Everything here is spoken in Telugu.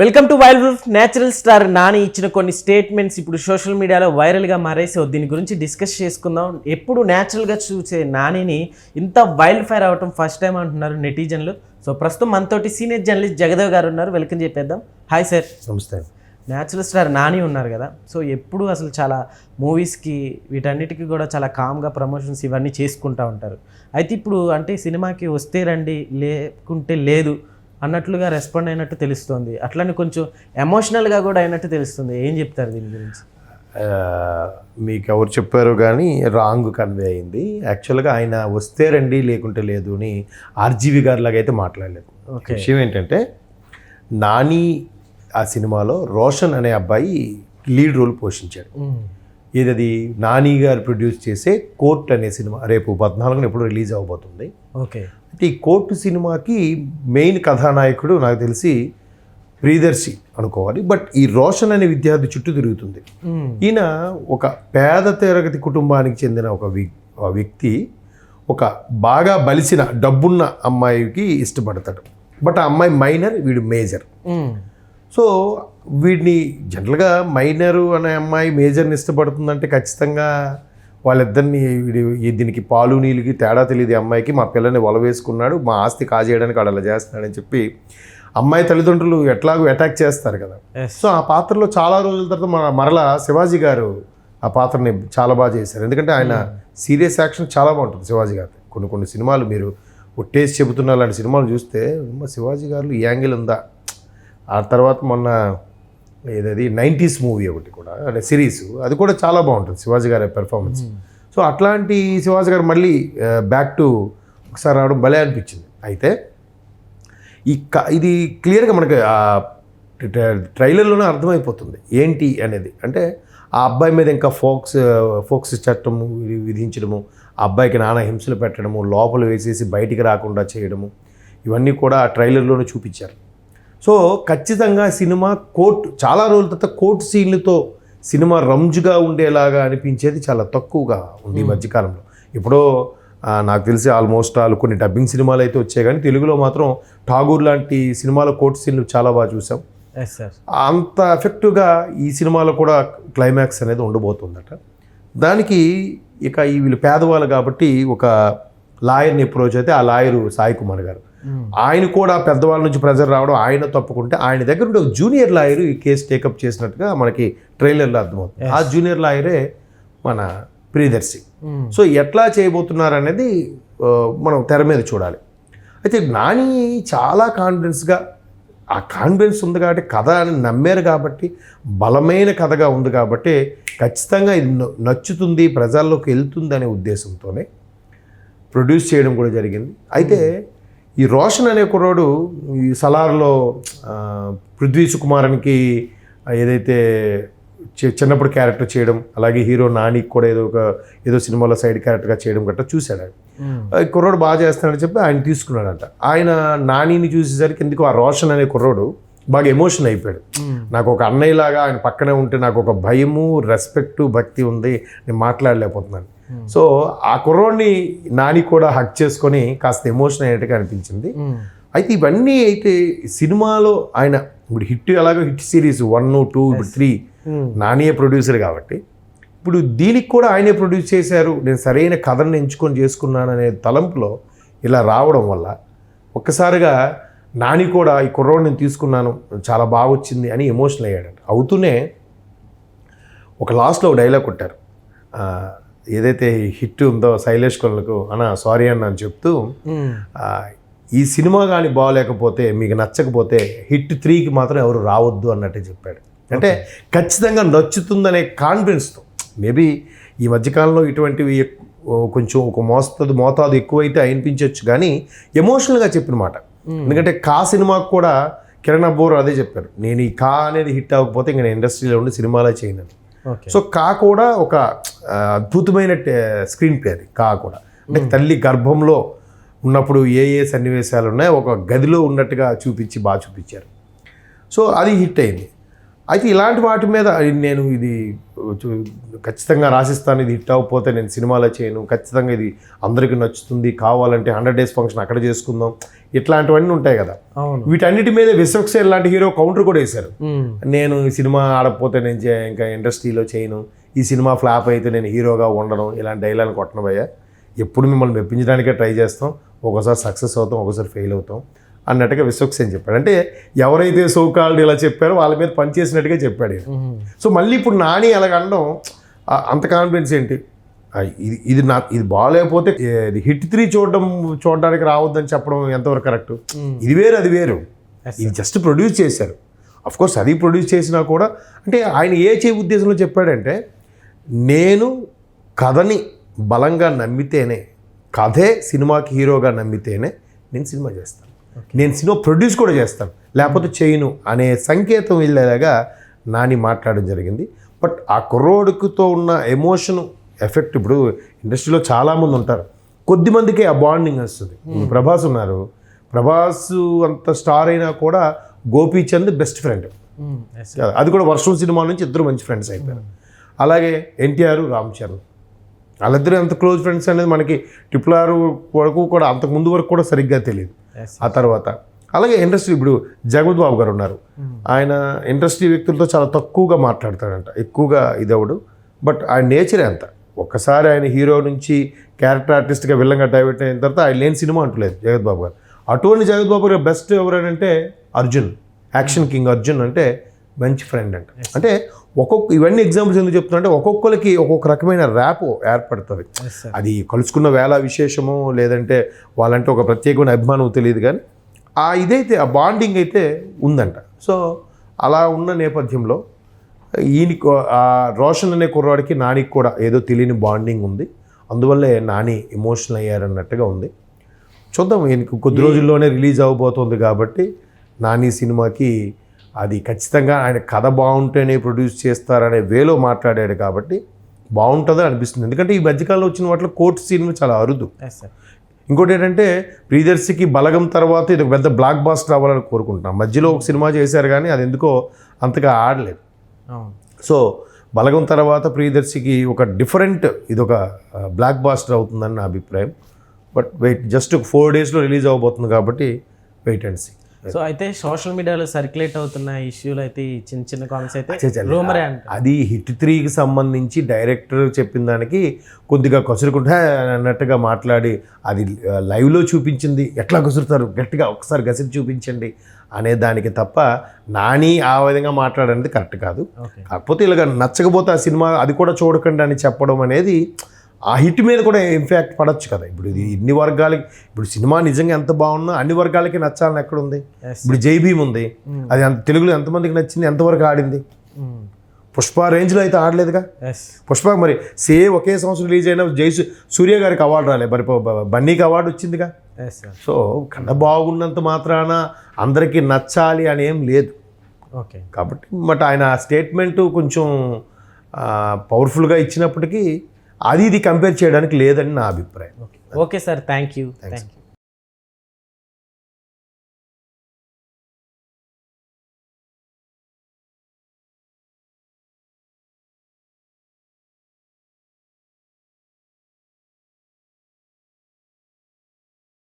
Welcome to wild roof natural star Nani ఇచ్చిన కొన్ని స్టేట్మెంట్స్ ఇప్పుడు సోషల్ మీడియాలో వైరల్గా మారేసి దీని గురించి డిస్కస్ చేసుకుందాం. ఎప్పుడు న్యాచురల్గా చూసే నానిని ఇంత వైల్డ్ ఫైర్ అవటం ఫస్ట్ టైం అంటున్నారు నెటిజన్లు సో ప్రస్తుతం మనతోటి సీనియర్ జర్నలిస్ట్ జగదేవ్ గారు ఉన్నారు. వెల్కమ్ చెప్పేద్దాం. హాయ్ సార్ నమస్తే. న్యాచురల్ స్టార్ నాని ఉన్నారు కదా. సో ఎప్పుడు అసలు చాలా మూవీస్కి వీటన్నిటికీ కూడా చాలా కామ్గా ప్రమోషన్స్ ఇవన్నీ చేసుకుంటూ ఉంటారు. అయితే ఇప్పుడు అంటే సినిమాకి వస్తే రండి లేకుంటే లేదు. అన్నట్లుగా రెస్పాండ్ అయినట్టు తెలుస్తుంది. అట్లనే కొంచెం ఎమోషనల్గా కూడా అయినట్టు తెలుస్తుంది. ఏం చెప్తారు దీని గురించి? మీకు ఎవరు చెప్పారు కానీ రాంగ్ కన్వే అయింది. యాక్చువల్గా ఆయన వస్తే రండి లేకుంటే లేదు అని ఆర్జీవి గారి లాగా అయితే మాట్లాడలేదు. ఓకే. విషయం ఏంటంటే నాని ఆ సినిమాలో రోషన్ అనే అబ్బాయి లీడ్ రోల్ పోషించాడు. ఏదది నాని గారు ప్రొడ్యూస్ చేసే కోర్ట్ అనే సినిమా రేపు పద్నాలుగున ఎప్పుడు రిలీజ్ అవబోతుంది. ఓకే. అయితే ఈ కోర్టు సినిమాకి మెయిన్ కథానాయకుడు నాకు తెలిసి ప్రియదర్శి అనుకోవాలి. బట్ ఈ రోషన్ అనే విద్యార్థి చుట్టూ తిరుగుతుంది. ఈయన ఒక పేద తరగతి కుటుంబానికి చెందిన ఒక వ్యక్తి ఒక బాగా బలిసిన డబ్బున్న అమ్మాయికి ఇష్టపడతాడు. బట్ ఆ అమ్మాయి మైనర్ వీడు మేజర్. సో వీడిని జనరల్గా మైనరు అనే అమ్మాయి మేజర్ని ఇష్టపడుతుందంటే ఖచ్చితంగా వాళ్ళిద్దరిని దీనికి పాలు నీళ్ళకి తేడా తెలియదు అమ్మాయికి. మా పిల్లని వల వేసుకున్నాడు మా ఆస్తి కాజేయడానికి వాడు అలా చేస్తున్నాడని చెప్పి అమ్మాయి తల్లిదండ్రులు ఎట్లాగో అటాక్ చేస్తారు కదా. సో ఆ పాత్రలో చాలా రోజుల తర్వాత మన మరలా శివాజీ గారు ఆ పాత్రని చాలా బాగా చేశారు. ఎందుకంటే ఆయన సీరియస్ యాక్షన్ చాలా బాగుంటుంది శివాజీ గారు కొన్ని కొన్ని సినిమాలు మీరు ఒట్టేసి చెబుతున్న లాంటి సినిమాలు చూస్తే "అమ్మ, శివాజీ గారు ఈ యాంగిల్ ఉందా? ఆ తర్వాత మొన్న ఏదది నైంటీస్ మూవీ ఒకటి కూడా అంటే సిరీస్. అది కూడా చాలా బాగుంటుంది శివాజీ గారి పెర్ఫార్మెన్స్ సో అట్లాంటి శివాజీ గారు మళ్ళీ బ్యాక్ టు ఒకసారి రావడం భలే అనిపించింది. అయితే ఈ క ఇది క్లియర్గా మనకి ఆ ట్ర- ట్రైలర్లోనే అర్థమైపోతుంది. ఏంటి అనేది. అంటే ఆ అబ్బాయి మీద ఇంకా ఫోక్స్ ఫోక్స్ చట్టము విధించడము ఆ అబ్బాయికి నానా హింసలు పెట్టడము లోపల వేసేసి బయటికి రాకుండా చేయడము ఇవన్నీ కూడా ఆ ట్రైలర్లోనే చూపించారు. సో ఖచ్చితంగా సినిమా కోర్టు చాలా రోజుల తర్వాత కోర్టు సీన్లతో సినిమా రంజుగా ఉండేలాగా అనిపించేది చాలా తక్కువగా ఉంది ఈ మధ్యకాలంలో. ఎప్పుడో ఆ, నాకు తెలిసి ఆల్మోస్ట్ ఆల్ కొన్ని డబ్బింగ్ సినిమాలు అయితే వచ్చాయి కానీ తెలుగులో మాత్రం ఠాగూర్ లాంటి సినిమాల కోర్టు సీన్లు చాలా బాగా చూసాం. అంత ఎఫెక్టివ్గా ఈ సినిమాలో కూడా క్లైమాక్స్ అనేది ఉండబోతుందట. దానికి ఇక ఈ వీళ్ళు పేదవాళ్ళు కాబట్టి ఒక లాయర్ని అప్రోచ్ అయితే ఆ లాయరు సాయి కుమార్ గారు. ఆయన కూడా పెద్దవాళ్ళ నుంచి ప్రెజర్ రావడం ఆయన తప్పుకుంటే ఆయన దగ్గర ఉండే ఒక జూనియర్ లాయర్ ఈ కేసు టేకప్ చేసినట్టుగా మనకి ట్రైలర్లో అర్థమవుతుంది. ఆ జూనియర్ లాయరే మన ప్రియదర్శి. సో ఎట్లా చేయబోతున్నారు అనేది మనం తెర మీద చూడాలి. అయితే నాని చాలా కాన్ఫిడెన్స్గా ఆ కాన్ఫిడెన్స్ ఉంది కాబట్టి కథ అని నమ్మారు కాబట్టి బలమైన కథగా ఉంది కాబట్టి ఖచ్చితంగా ఇది నచ్చుతుంది ప్రజల్లోకి వెళ్తుంది అనే ఉద్దేశంతోనే ప్రొడ్యూస్ చేయడం కూడా జరిగింది. అయితే ఈ రోషన్ అనే కుర్రోడు ఈ సలార్లో పృథ్వీ సుకుమారన్కి ఏదైతే చిన్నప్పుడు క్యారెక్టర్ చేయడం అలాగే హీరో నానికి కూడా ఏదో ఒక ఏదో సినిమాలో సైడ్ క్యారెక్టర్గా చేయడం గట్రా చూశాడు ఆయన. కుర్రోడు బాగా చేస్తున్నాడని చెప్పి ఆయన తీసుకున్నాడంట. ఆయన నానిని చూసేసరికి ఎందుకు ఆ రోషన్ అనే కుర్రోడు బాగా ఎమోషన్ అయిపోయాడు. నాకు ఒక అన్నయ్యలాగా ఆయన పక్కనే ఉంటే నాకు ఒక భయము రెస్పెక్ట్ భక్తి ఉంది నేను మాట్లాడలేకపోతున్నాను. సో ఆ కుర్రోడిని నాని కూడా హక్ చేసుకొని కాస్త ఎమోషన్ అయ్యేట్టుగా అనిపించింది. అయితే ఇవన్నీ అయితే సినిమాలో ఆయన ఇప్పుడు హిట్ ఎలాగో హిట్ సిరీస్ వన్ టూ ఇప్పుడు త్రీ నానియే ప్రొడ్యూసర్ కాబట్టి. ఇప్పుడు దీనికి కూడా ఆయనే ప్రొడ్యూస్ చేశారు. నేను సరైన కథను ఎంచుకొని చేసుకున్నాను అనే తలంపులో ఇలా రావడం వల్ల ఒక్కసారిగా నాని కూడా ఈ కుర్రోడు నేను తీసుకున్నాను చాలా బాగా వచ్చింది అని ఎమోషనల్ అయ్యాడంట. అవుతూనే ఒక లాస్ట్లో ఒక డైలాగ్ కొట్టారు. ఏదైతే హిట్ ఉందో శైలేష్ కొలకు అన్న సారీ అన్న అని చెప్తూ ఈ సినిమా కానీ బాగలేకపోతే మీకు నచ్చకపోతే హిట్ త్రీకి మాత్రం ఎవరు రావద్దు అన్నట్టే చెప్పాడు. అంటే ఖచ్చితంగా నచ్చుతుందనే కాన్ఫిడెన్స్తో. మేబీ ఈ మధ్యకాలంలో ఇటువంటివి కొంచెం ఒక మోస్తది మోతాదు ఎక్కువైతే అనిపించవచ్చు కానీ ఎమోషనల్గా చెప్పిన మాట. ఎందుకంటే కా సినిమాకు కూడా కిరణ్ అబ్బోర్ అదే చెప్పారు. నేను ఈ కా అనేది హిట్ అవ్వకపోతే ఇంకా నేను ఇండస్ట్రీలో ఉండి సినిమాలే చేయను. సో కా కూడా ఒక అద్భుతమైన స్క్రీన్ ప్లే అది కా కూడా. అంటే తల్లి గర్భంలో ఉన్నప్పుడు ఏ ఏ సన్నివేశాలు ఉన్నాయో ఒక గదిలో ఉన్నట్టుగా చూపించి బాగా చూపించారు. సో అది హిట్ అయింది. అయితే ఇలాంటి వాటి మీద నేను ఇది ఖచ్చితంగా రాసిస్తాను ఇది హిట్ అవ్వకపోతే నేను సినిమాలో చేయను ఖచ్చితంగా ఇది అందరికీ నచ్చుతుంది కావాలంటే హండ్రెడ్ డేస్ ఫంక్షన్ అక్కడ చేసుకుందాం ఇట్లాంటివన్నీ ఉంటాయి కదా. వీటన్నిటి మీద విశ్వక్సేన్ లాంటి హీరో కౌంటర్ కూడా వేశారు. నేను ఈ సినిమా ఆడకపోతే నేను ఇంకా ఇండస్ట్రీలో చేయను ఈ సినిమా ఫ్లాప్ అయితే నేను హీరోగా ఉండడం ఇలాంటి డైలాగ్ కొట్టనబోయా ఎప్పుడు మిమ్మల్ని మెప్పించడానికే ట్రై చేస్తాం ఒకసారి సక్సెస్ అవుతాం ఒకసారి ఫెయిల్ అవుతాం. అన్నట్టుగా విశ్వక్సేన్ చెప్పాడు. అంటే ఎవరైతే సోకాల్డ్ ఇలా చెప్పారో వాళ్ళ మీద పనిచేసినట్టుగా చెప్పాడు. సో మళ్ళీ ఇప్పుడు నాని అలాగ అనడం ఆ, అంత కాన్ఫిడెన్స్ ఏంటి? ఇది ఇది నా ఇది బాగాలేకపోతే ఇది హిట్ త్రీ చూడడం చూడడానికి రావద్దని చెప్పడం ఎంతవరకు కరెక్ట్ ఇది వేరు అది వేరు. ఇది జస్ట్ ప్రొడ్యూస్ చేశారు. అఫ్ కోర్స్ అది ప్రొడ్యూస్ చేసినా కూడా అంటే ఆయన ఏ చే ఉద్దేశంలో చెప్పాడంటే నేను కథని బలంగా నమ్మితేనే కథే సినిమాకి హీరోగా నమ్మితేనే నేను సినిమా చేస్తాను. నేను సినిమా ప్రొడ్యూస్ కూడా చేస్తాను. లేకపోతే చేయను అనే సంకేతం వెళ్ళేలాగా నాని మాట్లాడడం జరిగింది. బట్ ఆ కుర్రోడుకుతో ఉన్న ఎమోషన్ ఎఫెక్ట్ ఇప్పుడు ఇండస్ట్రీలో చాలామంది ఉంటారు. కొద్ది మందికే ఆ బాండింగ్ వస్తుంది. ఇప్పుడు ప్రభాస్ ఉన్నారు. ప్రభాస్ అంత స్టార్ అయినా కూడా గోపీచంద్ బెస్ట్ ఫ్రెండ్. Sir. అది కూడా వర్షం సినిమా నుంచి ఇద్దరు మంచి ఫ్రెండ్స్ అయిపోయారు. అలాగే ఎన్టీఆర్ రామ్ చరణ్. వాళ్ళిద్దరూ ఎంత క్లోజ్ ఫ్రెండ్స్ అనేది మనకి ట్రిపుల్ ఆర్ వరకు కూడా అంతకు ముందు వరకు కూడా సరిగ్గా తెలియదు. ఆ తర్వాత. అలాగే ఇండస్ట్రీ ఇప్పుడు జగపతి బాబు గారు ఉన్నారు. ఆయన ఇండస్ట్రీ వ్యక్తులతో చాలా తక్కువగా మాట్లాడతాడంట. ఎక్కువగా ఇదవడు బట్ ఆయన నేచరే అంత. ఒక్కసారి ఆయన హీరో నుంచి క్యారెక్టర్ ఆర్టిస్ట్గా విల్లంగా డైవర్ట్ అయిన తర్వాత ఆయన లేని సినిమా అంటలేదు జగత్ బాబు గారు. అటువంటి జగత్ బాబు గారు బెస్ట్ ఎవరంటే అర్జున్. యాక్షన్ కింగ్ అర్జున్ అంటే మంచి ఫ్రెండ్ అంట. అంటే ఒక్కొక్క ఇవన్నీ ఎగ్జాంపుల్స్ ఎందుకు చెప్తున్నా అంటే ఒక్కొక్కరికి ఒక్కొక్క రకమైన ర్యాప్ ఏర్పడుతుంది. అది కలుసుకున్న వేళ విశేషమో లేదంటే వాళ్ళంటే ఒక ప్రత్యేకమైన అభిమానం తెలియదు కానీ ఆ ఇదైతే ఆ బాండింగ్ అయితే ఉందంట. సో అలా ఉన్న నేపథ్యంలో ఈయనకి ఆ రోషన్ అనే కుర్రాడికి నానికి కూడా ఏదో తెలియని బాండింగ్ ఉంది. అందువల్లే నాని ఎమోషనల్ అయ్యారన్నట్టుగా ఉంది. చూద్దాం ఈయనకి కొద్ది రోజుల్లోనే రిలీజ్ అవ్వబోతోంది కాబట్టి నాని సినిమాకి అది ఖచ్చితంగా ఆయన కథ బాగుంటేనే ప్రొడ్యూస్ చేస్తారనే వేలో మాట్లాడాడు కాబట్టి బాగుంటుందని అనిపిస్తుంది. ఎందుకంటే ఈ మధ్యకాలంలో వచ్చిన వాటిలో కోర్టు సినిమా చాలా అరుదు. ఇంకోటి ఏంటంటే ప్రియదర్శికి బలగం తర్వాత ఇది ఒక పెద్ద బ్లాక్ బాస్టర్ అవ్వాలని కోరుకుంటున్నాం. మధ్యలో ఒక సినిమా చేశారు కానీ అది ఎందుకో అంతగా ఆడలేదు. సో బలగం తర్వాత ప్రియదర్శికి ఒక డిఫరెంట్ ఇది ఒక బ్లాక్ బాస్టర్ అవుతుందని నా అభిప్రాయం. బట్ వెయిట్ జస్ట్ ఫోర్ డేస్లో రిలీజ్ అవబోతుంది కాబట్టి వెయిట్ అండ్ సీ సో అయితే సోషల్ మీడియాలో సర్క్యులేట్ అవుతున్న ఇష్యూలు అయితే చిన్న చిన్న కామెంట్స్ అయితే రూమరే అది హిట్ త్రీకి సంబంధించి డైరెక్టర్ చెప్పిన దానికి కొద్దిగా కసురుకుంటే అన్నట్టుగా మాట్లాడి అది లైవ్లో చూపించింది. ఎట్లా కసురుతారు? గట్టిగా ఒకసారి గసిరి చూపించండి అనే దానికి తప్ప నాని ఆ విధంగా మాట్లాడనేది కరెక్ట్ కాదు. కాకపోతే ఇలాగ నచ్చకపోతే ఆ సినిమా అది కూడా చూడకండి అని చెప్పడం అనేది ఆ హిట్ మీద కూడా ఇంపాక్ట్ పడవచ్చు కదా. ఇప్పుడు ఇది ఇన్ని వర్గాలకి ఇప్పుడు సినిమా నిజంగా ఎంత బాగున్నా అన్ని వర్గాలకి నచ్చాలని ఎక్కడ ఉంది. ఇప్పుడు జై భీమ్ ఉంది. అది అంత తెలుగులో ఎంతమందికి నచ్చింది ఎంతవరకు ఆడింది? పుష్ప రేంజ్లో అయితే ఆడలేదుగా? పుష్ప మరి సేమ్ ఒకే సంవత్సరం రిలీజ్ అయిన జై సు- సూర్య గారికి అవార్డు రాలే. మరి బన్నీకి అవార్డు వచ్చిందిగా? సో కథ బాగున్నంత మాత్రాన అందరికీ నచ్చాలి అని ఏం లేదు. ఓకే కాబట్టి బట్ ఆయన స్టేట్మెంట్ కొంచెం పవర్ఫుల్గా ఇచ్చినప్పటికీ అది ఇది కంపేర్ చేయడానికి లేదని నా అభిప్రాయం. Okay sir thank you thank you